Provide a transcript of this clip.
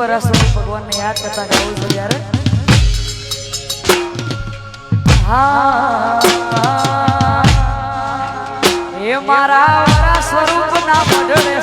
વર્ષ સુધી ભગવાનને યાદ કરતા ગાવું છું ત્યારે? હા. હે મારા સ્વરૂપ ના મંડળે